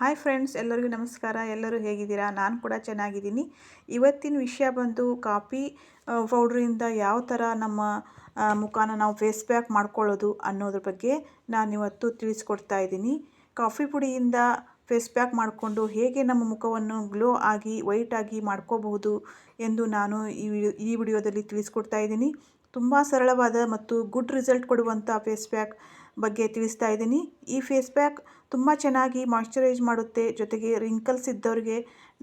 Hi friends, ಎಲ್ಲರಿಗೂ ನಮಸ್ಕಾರ. ಎಲ್ಲರೂ ಹೇಗಿದ್ದೀರಾ? ನಾನು ಕೂಡ ಚೆನ್ನಾಗಿದ್ದೀನಿ. ಇವತ್ತಿನ ವಿಷಯ ಬಂದು ಕಾಫಿ ಪೌಡ್ರಿಂದ ಯಾವ ಥರ ನಮ್ಮ ಮುಖಾನ ನಾವು ಫೇಸ್ ಪ್ಯಾಕ್ ಮಾಡ್ಕೊಳ್ಳೋದು ಅನ್ನೋದ್ರ ಬಗ್ಗೆ ನಾನು ಇವತ್ತು ತಿಳಿಸ್ಕೊಡ್ತಾ ಇದ್ದೀನಿ. ಕಾಫಿ ಪುಡಿಯಿಂದ ಫೇಸ್ ಪ್ಯಾಕ್ ಮಾಡಿಕೊಂಡು ಹೇಗೆ ನಮ್ಮ ಮುಖವನ್ನು ಗ್ಲೋ ಆಗಿ ವೈಟ್ ಆಗಿ ಮಾಡ್ಕೋಬಹುದು ಎಂದು ನಾನು ಈ ಈ ವಿಡಿಯೋದಲ್ಲಿ ತಿಳಿಸ್ಕೊಡ್ತಾ ಇದ್ದೀನಿ. ತುಂಬ ಸರಳವಾದ ಮತ್ತು ಗುಡ್ ರಿಸಲ್ಟ್ ಕೊಡುವಂಥ ಫೇಸ್ ಪ್ಯಾಕ್ ಬಗ್ಗೆ ತಿಳಿಸ್ತಾ ಇದ್ದೀನಿ. ಈ ಫೇಸ್ ಪ್ಯಾಕ್ ತುಂಬ ಚೆನ್ನಾಗಿ ಮಾಯ್ಶ್ಚರೈಸ್ ಮಾಡುತ್ತೆ. ಜೊತೆಗೆ ರಿಂಕಲ್ಸ್ ಇದ್ದವ್ರಿಗೆ,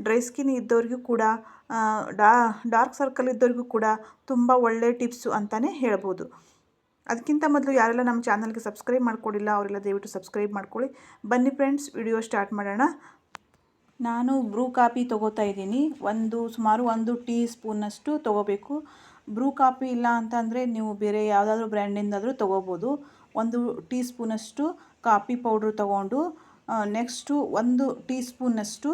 ಡ್ರೈ ಸ್ಕಿನ್ ಇದ್ದವ್ರಿಗೂ ಕೂಡ ಡಾರ್ಕ್ ಸರ್ಕಲ್ ಇದ್ದವ್ರಿಗೂ ಕೂಡ ತುಂಬ ಒಳ್ಳೆಯ ಟಿಪ್ಸು ಅಂತಲೇ ಹೇಳ್ಬೋದು. ಅದಕ್ಕಿಂತ ಮೊದಲು ಯಾರೆಲ್ಲ ನಮ್ಮ ಚಾನಲ್ಗೆ ಸಬ್ಸ್ಕ್ರೈಬ್ ಮಾಡ್ಕೊಂಡಿಲ್ಲ, ಅವರೆಲ್ಲ ದಯವಿಟ್ಟು ಸಬ್ಸ್ಕ್ರೈಬ್ ಮಾಡ್ಕೊಳ್ಳಿ. ಬನ್ನಿ ಫ್ರೆಂಡ್ಸ್, ವಿಡಿಯೋ ಸ್ಟಾರ್ಟ್ ಮಾಡೋಣ. ನಾನು ಬ್ರೂ ಕಾಫಿ ತೊಗೋತಾ ಇದ್ದೀನಿ. ಒಂದು, ಸುಮಾರು ಒಂದು ಟೀ ಸ್ಪೂನಷ್ಟು ತೊಗೋಬೇಕು. ಬ್ರೂ ಕಾಪಿ ಇಲ್ಲ ಅಂತಂದರೆ ನೀವು ಬೇರೆ ಯಾವುದಾದ್ರೂ ಬ್ರ್ಯಾಂಡಿಂದಾದರೂ ತೊಗೋಬೋದು. ಒಂದು ಟೀ ಸ್ಪೂನಷ್ಟು ಕಾಫಿ ಪೌಡ್ರ್ ತೊಗೊಂಡು ನೆಕ್ಸ್ಟು ಒಂದು ಟೀ ಸ್ಪೂನಷ್ಟು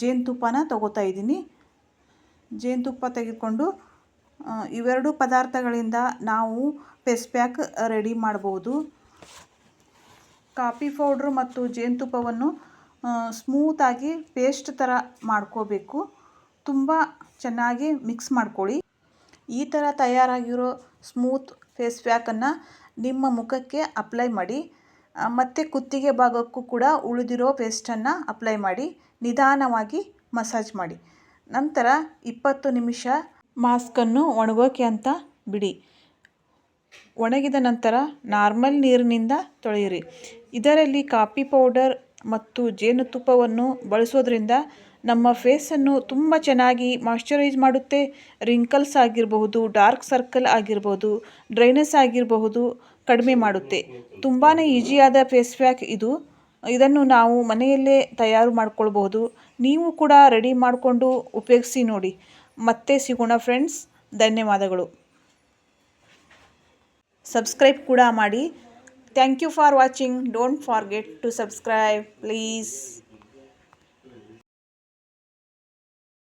ಜೇನುತುಪ್ಪನ ತೊಗೋತಾ ಇದ್ದೀನಿ. ಜೇನುತುಪ್ಪ ತೆಗೆದುಕೊಂಡು ಇವೆರಡು ಪದಾರ್ಥಗಳಿಂದ ನಾವು ಪೇಸ್ಟ್ ಪ್ಯಾಕ್ ರೆಡಿ ಮಾಡ್ಬೋದು. ಕಾಫಿ ಪೌಡ್ರ್ ಮತ್ತು ಜೇನುತುಪ್ಪವನ್ನು ಸ್ಮೂತಾಗಿ ಪೇಸ್ಟ್ ಥರ ಮಾಡ್ಕೋಬೇಕು. ತುಂಬ ಚೆನ್ನಾಗಿ ಮಿಕ್ಸ್ ಮಾಡ್ಕೊಳ್ಳಿ. ಈ ಥರ ತಯಾರಾಗಿರೋ ಸ್ಮೂತ್ ಫೇಸ್ ಪ್ಯಾಕನ್ನು ನಿಮ್ಮ ಮುಖಕ್ಕೆ ಅಪ್ಲೈ ಮಾಡಿ ಮತ್ತು ಕುತ್ತಿಗೆ ಭಾಗಕ್ಕೂ ಕೂಡ ಉಳಿದಿರೋ ಪೇಸ್ಟನ್ನು ಅಪ್ಲೈ ಮಾಡಿ, ನಿಧಾನವಾಗಿ ಮಸಾಜ್ ಮಾಡಿ. ನಂತರ ಇಪ್ಪತ್ತು ನಿಮಿಷ ಮಾಸ್ಕನ್ನು ಒಣಗೋಕೆ ಅಂತ ಬಿಡಿ. ಒಣಗಿದ ನಂತರ ನಾರ್ಮಲ್ ನೀರಿನಿಂದ ತೊಳೆಯಿರಿ. ಇದರಲ್ಲಿ ಕಾಫಿ ಪೌಡರ್ ಮತ್ತು ಜೇನುತುಪ್ಪವನ್ನು ಬಳಸೋದ್ರಿಂದ ನಮ್ಮ ಫೇಸನ್ನು ತುಂಬ ಚೆನ್ನಾಗಿ ಮಾಯ್ಶ್ಚರೈಸ್ ಮಾಡುತ್ತೆ. ರಿಂಕಲ್ಸ್ ಆಗಿರಬಹುದು, ಡಾರ್ಕ್ ಸರ್ಕಲ್ ಆಗಿರ್ಬೋದು ಡ್ರೈನೆಸ್ ಆಗಿರಬಹುದು ಕಡಿಮೆ ಮಾಡುತ್ತೆ. ತುಂಬಾ ಈಸಿಯಾದ ಫೇಸ್ ಪ್ಯಾಕ್ ಇದು. ಇದನ್ನು ನಾವು ಮನೆಯಲ್ಲೇ ತಯಾರು ಮಾಡಿಕೊಳ್ಬಹುದು. ನೀವು ಕೂಡ ರೆಡಿ ಮಾಡಿಕೊಂಡು ಉಪಯೋಗಿಸಿ ನೋಡಿ. ಮತ್ತೆ ಸಿಗೋಣ ಫ್ರೆಂಡ್ಸ್. ಧನ್ಯವಾದಗಳು. ಸಬ್ಸ್ಕ್ರೈಬ್ ಕೂಡ ಮಾಡಿ. Thank you for watching. Don't forget to subscribe, please.